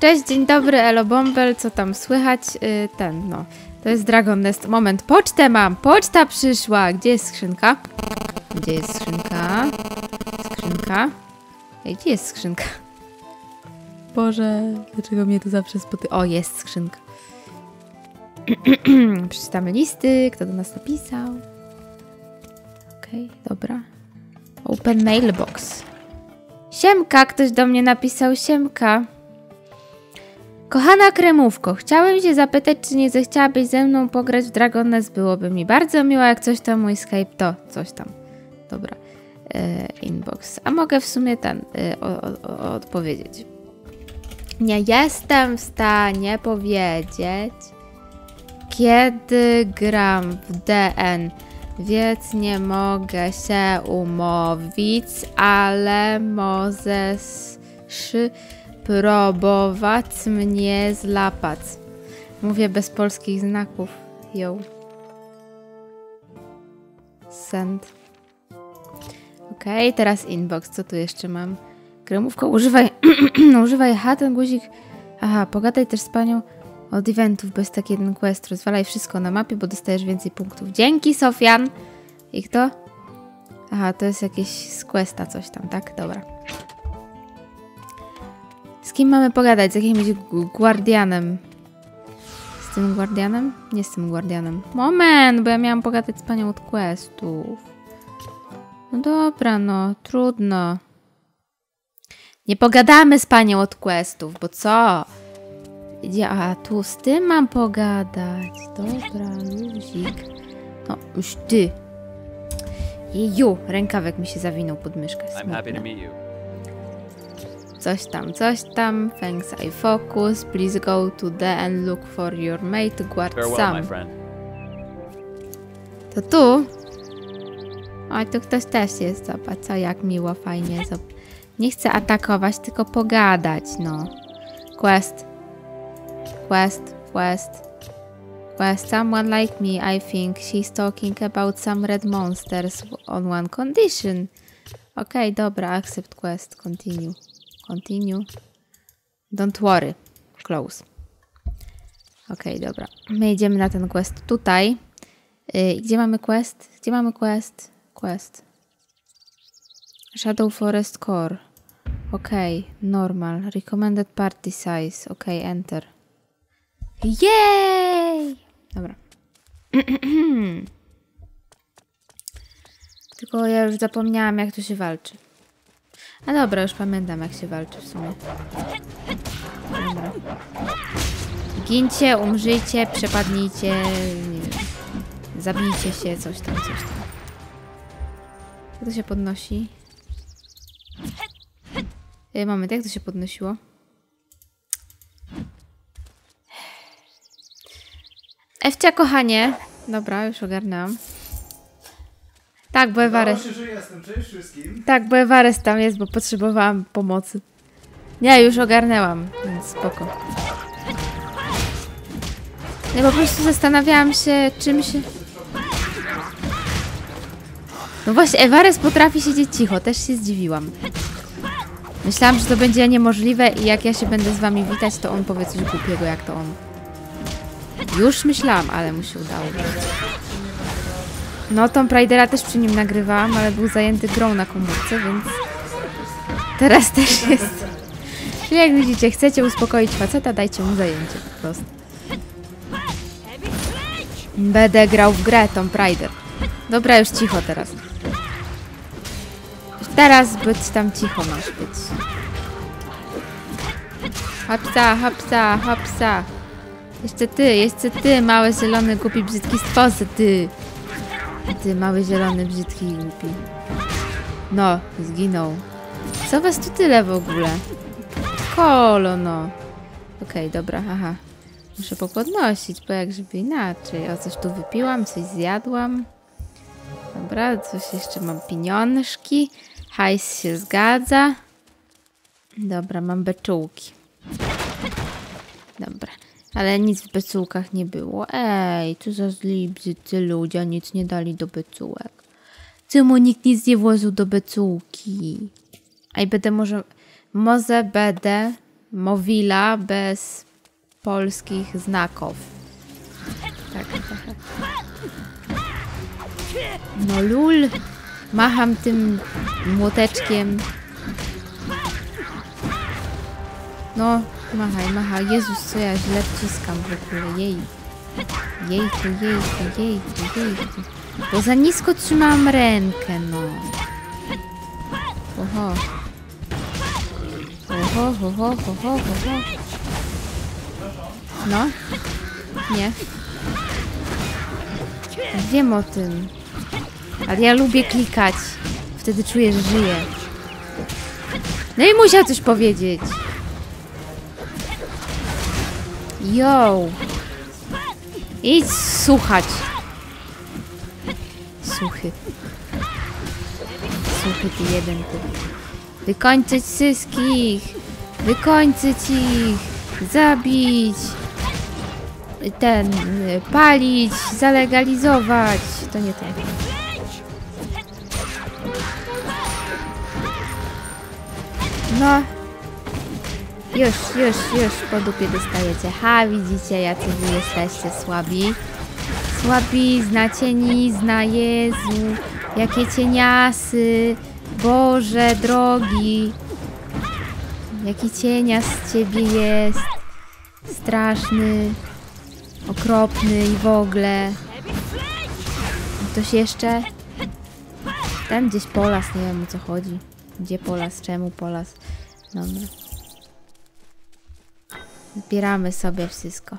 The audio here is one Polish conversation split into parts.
Cześć, dzień dobry, Elo Bombel, co tam słychać? Yy, ten, no, to jest Dragon Nest. Moment, pocztę mam, poczta przyszła. Gdzie jest skrzynka? Gdzie jest skrzynka? Skrzynka? Ej, gdzie jest skrzynka? Boże, dlaczego mnie to zawsze spotyka? O, jest skrzynka. Przeczytamy listy, kto do nas napisał. Okej, okay, dobra. Open mailbox. Siemka, ktoś do mnie napisał siemka. Kochana kremówko, chciałem się zapytać, czy nie zechciałabyś ze mną pograć w Dragon Nest? Byłoby mi bardzo miło, jak coś tam mój Skype to, coś tam. Dobra. E, inbox. A mogę w sumie ten e, o, o, odpowiedzieć. Nie jestem w stanie powiedzieć, kiedy gram w DN, więc nie mogę się umówić, ale możesz próbować mnie złapać. Mówię bez polskich znaków. Yo. Send. Ok, teraz inbox. Co tu jeszcze mam? Kremówko, używaj, używaj, aha, ten guzik. Aha, pogadaj też z panią od eventów, bez taki jeden quest. Rozwalaj wszystko na mapie, bo dostajesz więcej punktów. Dzięki, Sofian! I kto? Aha, to jest jakieś z questa coś tam, tak? Dobra. Z kim mamy pogadać? Z jakimś guardianem? Z tym guardianem? Nie z tym guardianem. Moment, bo ja miałam pogadać z panią od questów. No dobra, no, trudno. Nie pogadamy z panią od questów, bo co? Ja tu z tym mam pogadać. Dobra, luzik. No, już ty. Jeju, rękawek mi się zawinął pod myszkę. Coś tam, coś tam. Thanks, I focus. Please go to the and look for your mate. Guard Farewell, some. To tu? O, tu ktoś też jest. Zobacz, co jak miło, fajnie. Zobacz. Nie chcę atakować, tylko pogadać, no. Quest. Quest, quest. Quest. Someone like me, I think. She's talking about some red monsters on one condition. Okej, okay, dobra, accept quest. Continue. Continue. Don't worry. Close. Okay, dobra. My idziemy na ten quest tutaj. Yy, gdzie mamy quest? Gdzie mamy quest? Quest. Shadow Forest Core. Ok, normal. Recommended party size. Ok, enter. Jej! Dobra. Tylko ja już zapomniałam, jak tu się walczy. A dobra, już pamiętam, jak się walczy w sumie. Dobra. Gincie, umrzyjcie, przepadnijcie, nie wiem. Zabijcie się, coś tam, coś tam. Jak to się podnosi? E, moment, jak to się podnosiło? Ewcia, kochanie. Dobra, już ogarnęłam. Tak, bo Ewares... Się, że jestem. Cześć wszystkim. Tak, bo Ewares tam jest, bo potrzebowałam pomocy. Nie, już ogarnęłam, więc spoko. Ja po prostu zastanawiałam się, czym się... No właśnie, Ewares potrafi siedzieć cicho, też się zdziwiłam. Myślałam, że to będzie niemożliwe i jak ja się będę z wami witać, to on powie coś głupiego, jak to on. Już myślałam, ale mu się udało. No, Tom Pridera też przy nim nagrywałam, ale był zajęty grą na komórce, więc... Teraz też jest. Czyli jak widzicie, chcecie uspokoić faceta, dajcie mu zajęcie po prostu. Będę grał w grę Tom Prider. Dobra, już cicho teraz. Teraz być tam cicho masz być. Hopsa, hopsa, hopsa. Jeszcze ty, jeszcze ty, mały, zielony, głupi, brzydki stworze, ty. Ty, mały, zielony, brzydki głupi. No, zginął. Co was tu tyle w ogóle? Kolo, no. Okej, okay, dobra, haha. Muszę popodnosić, bo jak żeby inaczej. O, coś tu wypiłam, coś zjadłam. Dobra, coś jeszcze mam pieniążki. Hajs się zgadza. Dobra, mam beczułki. Dobra. Ale nic w beczułkach nie było. Ej, co za zli brzydcy ludzie, nic nie dali do beczułek. Czemu nikt nic nie włożył do beczułki? Ej, będę może... Może będę Mowila bez polskich znaków. Tak trochę. No lul. Macham tym młoteczkiem. No, machaj, machaj. Jezus, co ja źle wciskam w ogóle. Jej. Jejku, jejku, jejku, jejku. Bo za nisko trzymam rękę, no. Oho. Oho, ho, ho, ho, ho, ho, ho. No. Nie. Wiem o tym. Ale ja lubię klikać. Wtedy czuję, że żyję. No i musiał coś powiedzieć. Yo. Idź słuchać. Suchy. Suchy ty jeden ty. Wykończyć wszystkich. Wykończyć ich. Zabić. Ten. y, Palić. Zalegalizować. To nie to. No. Już, już, już po dupie dostajecie. Ha, widzicie, jacy wy jesteście słabi. Słabi, znacie zna Jezu. Jakie cieniasy. Boże, drogi. Jaki cienia z ciebie jest. Straszny. Okropny i w ogóle. Ktoś jeszcze? Tam gdzieś Polas, nie wiem o co chodzi. Gdzie Polas, czemu Polas? Dobra. Zbieramy sobie wszystko.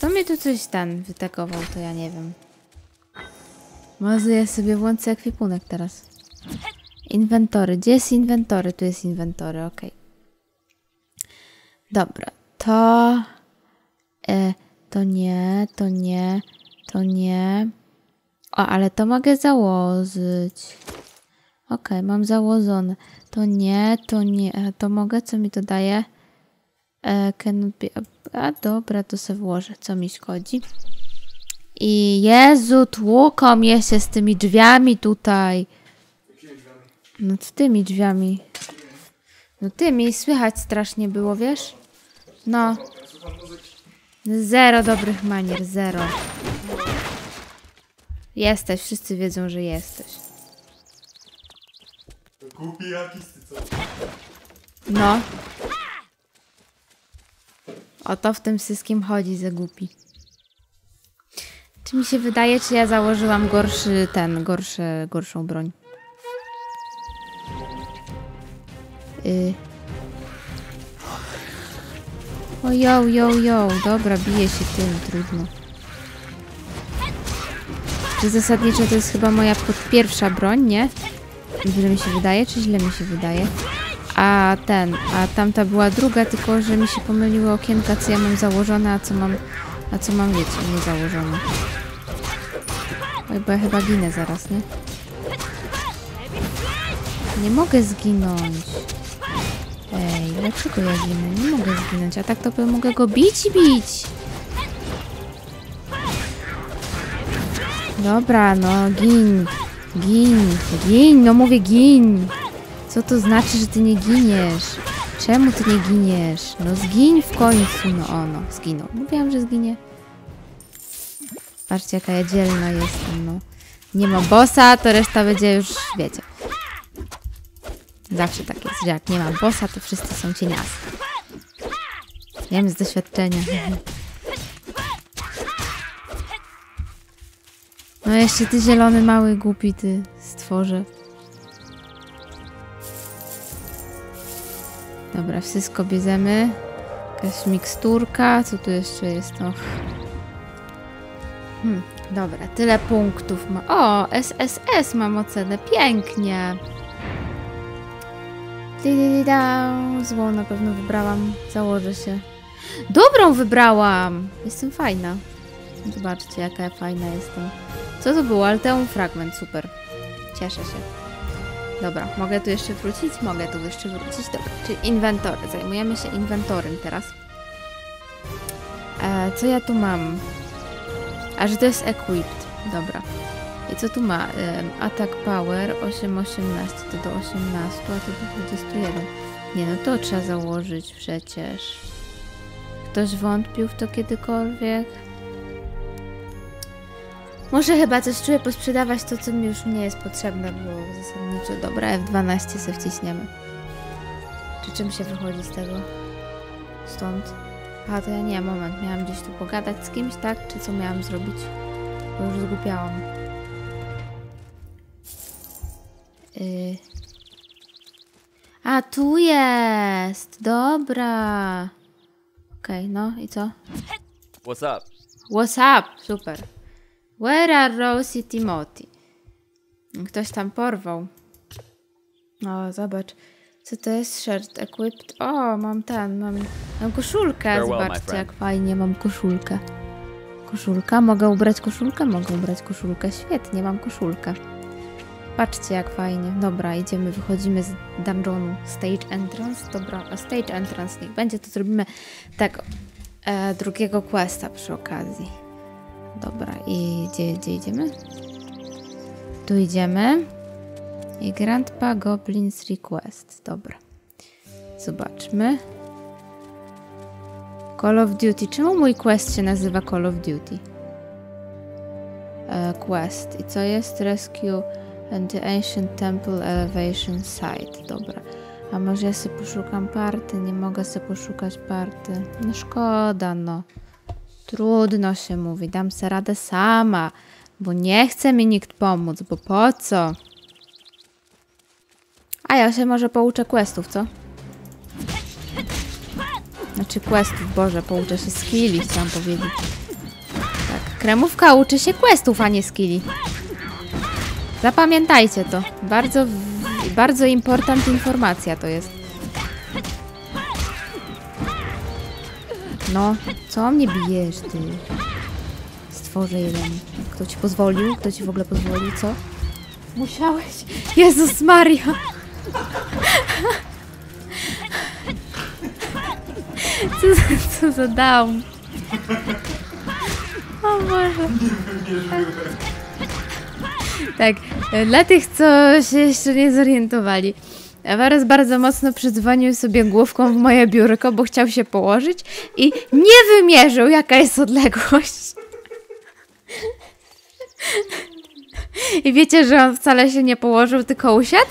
To mnie tu coś ten wytakował, to ja nie wiem. Może ja sobie włączę ekwipunek teraz. Inwentory. Gdzie jest inwentory? Tu jest inwentory, ok. Dobra, to... E, to nie, to nie, to nie. O, ale to mogę założyć. Ok, mam założone. To nie, to nie. E, to mogę? Co mi to daje? E, cannot be... A dobra, to sobie włożę. Co mi szkodzi? I Jezu, tłuką mnie się z tymi drzwiami tutaj. No z tymi drzwiami. No tymi słychać strasznie było, wiesz? No. Zero dobrych manier, zero. Jesteś, wszyscy wiedzą, że jesteś. Głupi jakiś ty co? No. O to w tym wszystkim chodzi, za głupi. Czy mi się wydaje, czy ja założyłam gorszy ten, gorszy, gorszą broń? Y. O yo, yo, yo. Dobra, bije się tym, trudno. Czy zasadniczo to jest chyba moja pierwsza broń, nie? Źle mi się wydaje, czy źle mi się wydaje? A ten, a tamta była druga, tylko że mi się pomyliły okienka, co ja mam założone, a co mam, a co mam, wiecie, nie założone. Oj, bo ja chyba ginę zaraz, nie? Nie mogę zginąć. Ej, dlaczego ja ginę? Nie mogę zginąć, a tak to mogę go bić i bić. Dobra, no, gin. Gin, gin, no mówię gin. Co to znaczy, że ty nie giniesz? Czemu ty nie giniesz? No zgiń w końcu. No ono, zginął. Mówiłam, że zginie. Patrzcie, jaka ja dzielna jestem, no. Nie ma bossa, to reszta będzie już, wiecie. Zawsze tak jest, że jak nie ma bossa, to wszyscy są cieniasy. Wiem z doświadczenia. No jeszcze ty zielony, mały, głupi ty stworze. Dobra, wszystko bierzemy. Jakaś miksturka. Co tu jeszcze jest? Och. Hmm, dobra, tyle punktów ma. O, SSS mam ocenę. Pięknie. Złą na pewno wybrałam. Założę się. Dobrą wybrałam! Jestem fajna. Zobaczcie, jaka ja fajna jestem. Co to było? Alteum fragment, super. Cieszę się. Dobra, mogę tu jeszcze wrócić? Mogę tu jeszcze wrócić. Dobra, czyli inwentory. Zajmujemy się inwentorem teraz. E, co ja tu mam? A, że to jest equipped. Dobra. I co tu ma? Em, Attack power 8-18 to do 18, a to do 21. Nie no, to trzeba założyć przecież. Ktoś wątpił w to kiedykolwiek? Muszę chyba coś czuję posprzedawać to, co mi już nie jest potrzebne, bo zasadniczo dobra, F12 sobie wciśniemy. Czy czym się wychodzi z tego? Stąd? A to ja nie, moment, miałam gdzieś tu pogadać z kimś, tak? Czy co miałam zrobić? Bo już zgubiałam. Y... A, tu jest! Dobra. Okej, no i co? What's up? What's up? Super. Where are Rose i Timothy? Ktoś tam porwał. O, zobacz. Co to jest? Shirt equipped. O, mam ten, mam, mam koszulkę. Zobaczcie, jak fajnie mam koszulkę. Koszulka? Mogę ubrać koszulkę? Mogę ubrać koszulkę. Świetnie, mam koszulkę. Patrzcie, jak fajnie. Dobra, idziemy, wychodzimy z dungeonu. Stage entrance. Dobra, a stage entrance niech będzie, to zrobimy tak e, drugiego questa przy okazji. Dobra, i gdzie, gdzie idziemy? Tu idziemy. I Grandpa Goblin's Request. Dobra. Zobaczmy. Call of Duty. Czemu mój quest się nazywa Call of Duty? E, quest. I co jest? Rescue and the Ancient Temple Elevation Site. Dobra. A może ja sobie poszukam party? Nie mogę sobie poszukać party. No szkoda, no. Trudno się mówi, dam sobie radę sama, bo nie chce mi nikt pomóc, bo po co? A ja się może pouczę questów, co? Znaczy questów, Boże, pouczę się skilli, chciałam powiedzieć. Tak, kremówka uczy się questów, a nie skilli. Zapamiętajcie to. Bardzo, bardzo important informacja to jest. No, co mnie bijesz, ty? Stworze jeden. Kto ci pozwolił? Kto ci w ogóle pozwolił, co? Musiałeś. Jezus Maria! Co, za- co za down? O Boże. Tak, e, dla tych, co się jeszcze nie zorientowali. Ewares bardzo mocno przydzwonił sobie główką w moje biurko, bo chciał się położyć i nie wymierzył, jaka jest odległość. I wiecie, że on wcale się nie położył, tylko usiadł?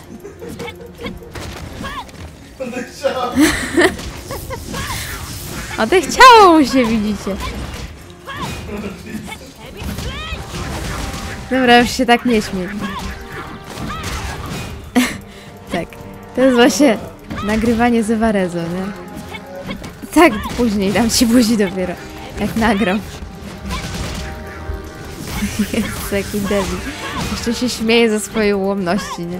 Odechciało mu się, widzicie. Dobra, już się tak nie śmiej. To jest właśnie nagrywanie z Ewarezo, nie? Tak, później dam ci buzi dopiero, jak nagram. Jest jaki debil. Jeszcze się śmieje ze swojej ułomności, nie?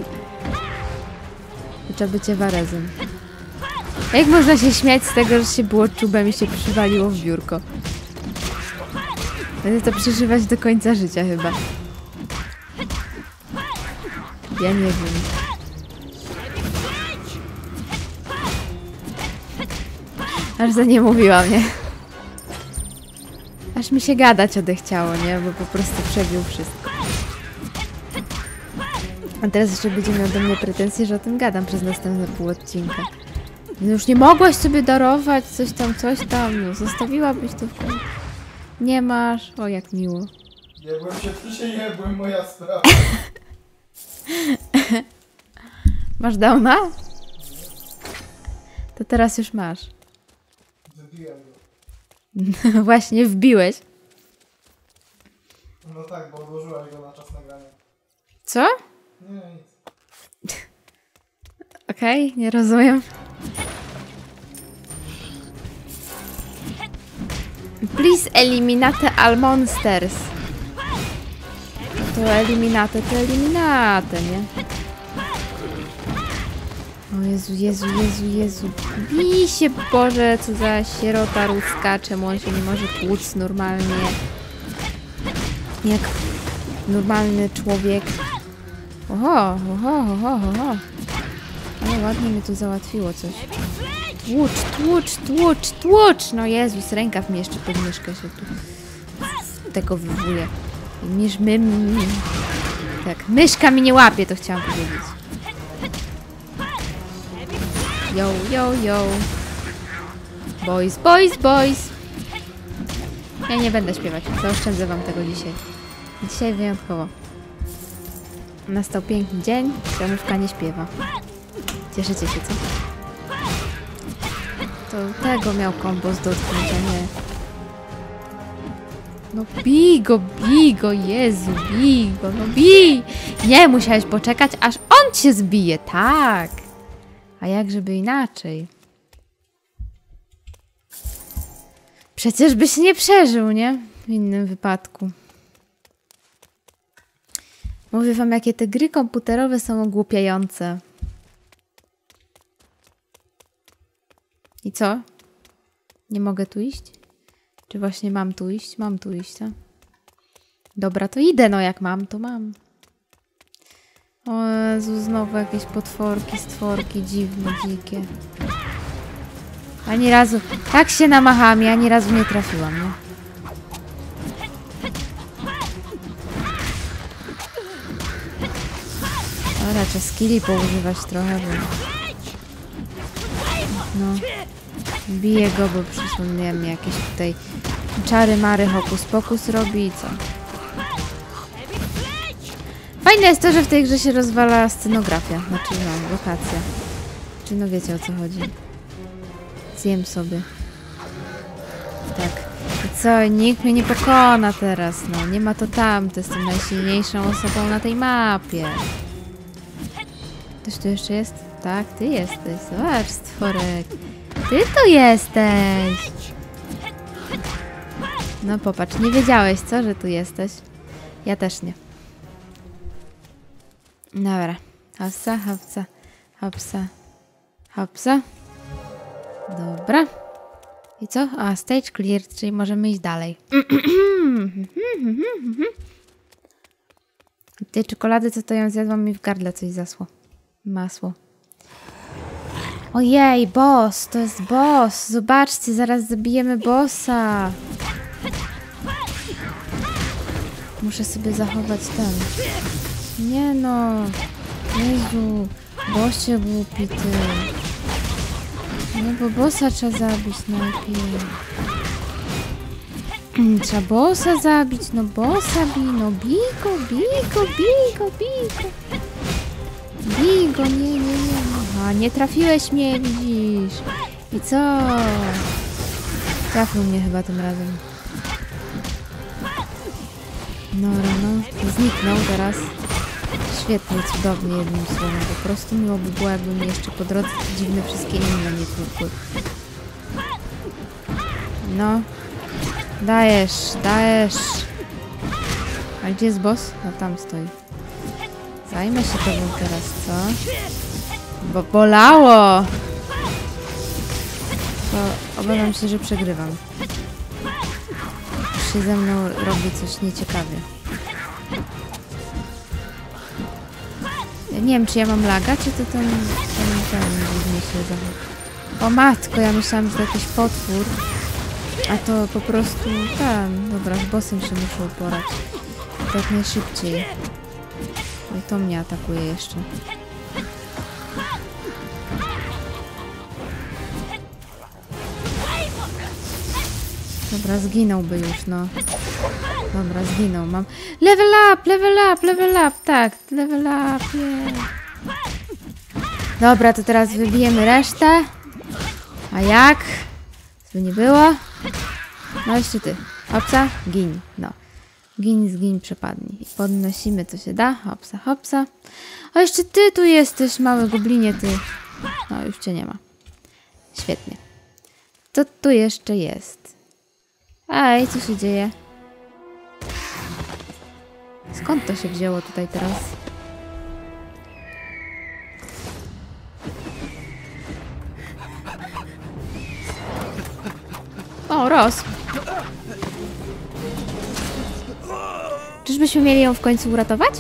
Trzeba być Ewarezem. Jak można się śmiać z tego, że się było czubem i się przywaliło w biurko? Będę to przeżywać do końca życia chyba. Ja nie wiem. Aż za nie mówiłam, nie? Aż mi się gadać odechciało, nie? Bo po prostu przebił wszystko. A teraz jeszcze będzie miał do mnie pretensje, że o tym gadam przez następne pół odcinka. No już nie mogłaś sobie darować coś tam, coś tam. No, zostawiłabyś to w końcu. Nie masz. O, jak miło. Jebłem się, ty się jebłem, moja sprawa. Masz downa? To teraz już masz. Zabiłem go. Właśnie wbiłeś. No tak, bo odłożyłaś go na czas nagrania. Co? Nie, nic. Okej, nie rozumiem. Please eliminate all monsters. To eliminate, to eliminate, nie? O Jezu, Jezu, Jezu, Jezu. Bij się, Boże, co za sierota ruska. Czemu on się nie może tłuc normalnie? Jak normalny człowiek. Oho, oho, oho, oho. Ale ładnie mi tu załatwiło coś. Tłucz, tłucz, tłucz, tłucz! No Jezus, rękaw mi jeszcze pod myszkę się tu tego wywołuje. Niż my... tak. Myszka mi nie łapie, to chciałam powiedzieć. Yo, yo, yo. Boys, boys, boys. Ja nie będę śpiewać, zaoszczędzę wam tego dzisiaj. Dzisiaj wyjątkowo. Nastał piękny dzień, domówka nie śpiewa. Cieszycie się, co? To tego miał kombos dotknąć, a nie... No bij go, bij go, Jezu, bij go, no bij! Nie, musiałeś poczekać, aż on cię zbije, tak! A jak żeby inaczej? Przecież byś nie przeżył, nie? W innym wypadku. Mówię wam, jakie te gry komputerowe są ogłupiające. I co? Nie mogę tu iść? Czy właśnie mam tu iść? Mam tu iść, tak? Dobra, to idę, no jak mam, to mam. O Jezu, znowu jakieś potworki, stworki dziwne, dzikie. Ani razu, tak się namachałam i ani razu nie trafiłam, nie? Dobra, trzeba skilli poużywać trochę, bo... No. Biję go, bo mi jakieś tutaj czary mary hokus pokus robi i co? Fajne jest to, że w tej grze się rozwala scenografia, znaczy no, lokacja. Czy no wiecie o co chodzi. Zjem sobie. Tak. I co? Nikt mnie nie pokona teraz, no. Nie ma to tam, to jestem najsilniejszą osobą na tej mapie. Ktoś tu jeszcze jest? Tak, ty jesteś. Zobacz, stworek. Ty tu jesteś! No popatrz, nie wiedziałeś, co, że tu jesteś? Ja też nie. Dobra. Hopsa, hopsa, hopsa, hopsa. Dobra. I co? A, stage clear, czyli możemy iść dalej. Tej czekolady, co to ją zjadłam, mi w gardle coś zasło. Masło. Ojej, boss, to jest boss. Zobaczcie, zaraz zabijemy bossa. Muszę sobie zachować ten. Nie no. Jezu. Bossie głupi ty. No bo bossa trzeba zabić najpierw. Trzeba bossa zabić, no bossa bij, no bij go, bij go, bij go, bij go. Bij go, nie, nie, nie. Aha, nie trafiłeś mnie, widzisz. I co? Trafił mnie chyba tym razem. No, no, zniknął teraz. Świetnie, cudownie jednym słowem. Po prostu miło by było, jakby mi jeszcze po drodze dziwne wszystkie inne nie tłukły. No. Dajesz, dajesz. A gdzie jest boss? No tam stoi. Zajmę się tobą teraz, co? Bo bolało! To obawiam się, że przegrywam. Już się ze mną robi coś nieciekawie. Nie wiem, czy ja mam laga, czy to ten, ten, ten dziwnie się. O matko, ja myślałam, że to jakiś potwór. A to po prostu ten. Dobra, z bossem się muszę uporać. Jak najszybciej. No i to mnie atakuje jeszcze. Dobra, zginąłby już, no. Dobra, zginął. Mam. Level up, level up, level up, tak, level up, yeah. Dobra, to teraz wybijemy resztę. A jak? Żeby nie było. No jeszcze ty. Hopsa, gin. No. Gin, zgin, przepadnij. Podnosimy, co się da. Hopsa, hopsa. A jeszcze ty tu jesteś, mały goblinie, ty. No, już cię nie ma. Świetnie. Co tu jeszcze jest? Ej, co się dzieje? Skąd to się wzięło tutaj teraz? O, Ros. Czyżbyśmy mieli ją w końcu uratować?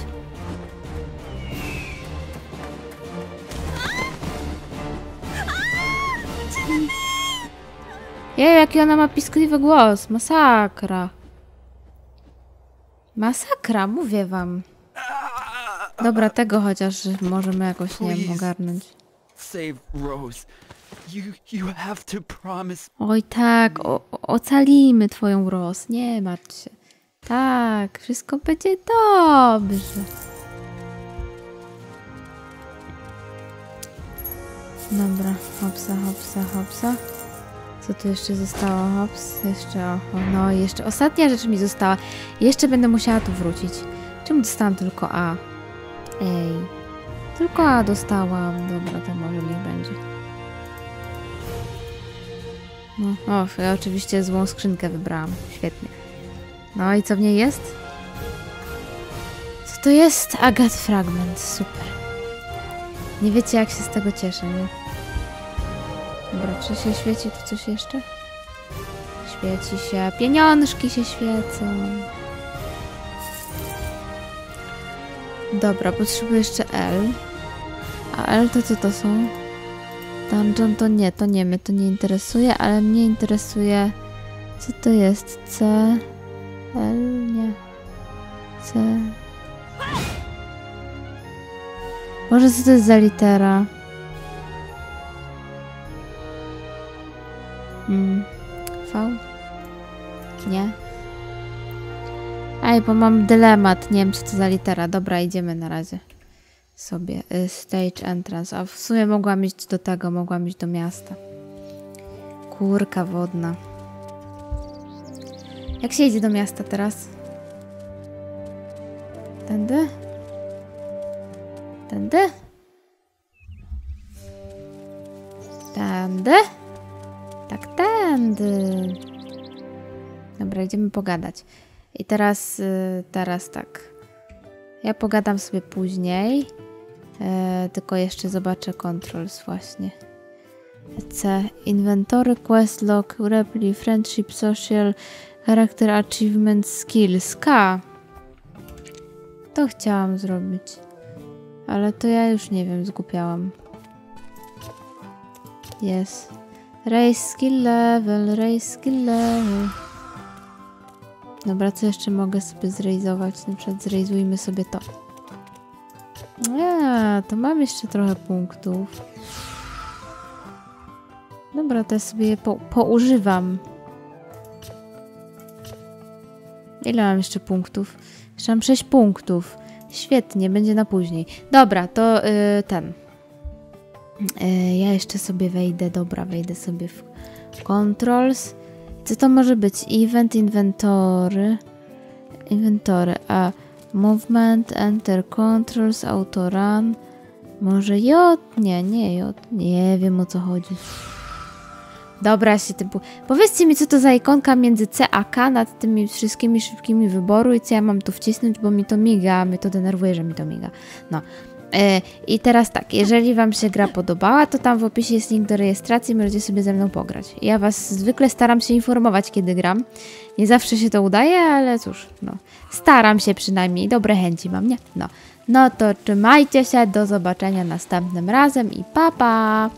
Jej, jaki ona ma piskliwy głos. Masakra. Masakra, mówię wam. Dobra, tego chociaż możemy jakoś, nie wiem, ogarnąć. Rose. Oj tak, o, ocalimy twoją Ros, nie martw się. Tak, wszystko będzie dobrze. Dobra, hopsa, hopsa, hopsa. Co tu jeszcze zostało? Hops, jeszcze, o, no jeszcze ostatnia rzecz mi została. Jeszcze będę musiała tu wrócić. Czemu dostałam tylko A? Ej, tylko A dostałam. Dobra, to może niech będzie. No, o, ja oczywiście złą skrzynkę wybrałam. Świetnie. No i co w niej jest? Co to jest? Agat Fragment. Super. Nie wiecie, jak się z tego cieszę, nie? Dobra, czy się świeci tu coś jeszcze? Świeci się. Pieniążki się świecą. Dobra, potrzebuję jeszcze L. A L to co to są? Dungeon to nie, to nie, mnie to nie interesuje, ale mnie interesuje co to jest? C... L... nie. C... Może co to jest za litera? Nie. Ej, bo mam dylemat, nie wiem co to za litera. Dobra, idziemy na razie sobie. Y, Stage entrance. A w sumie mogłam iść do tego, mogłam iść do miasta. Kurka wodna. Jak się idzie do miasta teraz? Tędy? Tędy? Tędy? Tędy. Dobra, idziemy pogadać. I teraz, y, teraz tak. Ja pogadam sobie później. E, tylko jeszcze zobaczę controls właśnie. C. Inventory, quest log, repli, friendship, social, character achievement, skills. K. To chciałam zrobić. Ale to ja już nie wiem, zgupiałam. Jest. Raise skill level, raise skill level. Dobra, co jeszcze mogę sobie zrejzować? Na przykład zrejzujmy sobie to. A, to mam jeszcze trochę punktów. Dobra, to ja sobie je po, poużywam. Ile mam jeszcze punktów? Jeszcze mam 6 punktów. Świetnie, będzie na później. Dobra, to y, ten. Y, ja jeszcze sobie wejdę, dobra, wejdę sobie w controls. Co to może być? Event, inwentory. Inwentory, a movement, enter controls, auto run. Może J? Nie, nie J. Nie wiem o co chodzi. Dobra, się typu. Powiedzcie mi, co to za ikonka między C a K nad tymi wszystkimi szybkimi wyboru i co ja mam tu wcisnąć, bo mi to miga, mnie to denerwuje, że mi to miga. No. E, I teraz tak, jeżeli Wam się gra podobała, to tam w opisie jest link do rejestracji, możecie sobie ze mną pograć. Ja Was zwykle staram się informować, kiedy gram. Nie zawsze się to udaje, ale cóż, no. Staram się przynajmniej, dobre chęci mam, nie? No. No to trzymajcie się, do zobaczenia następnym razem i pa pa!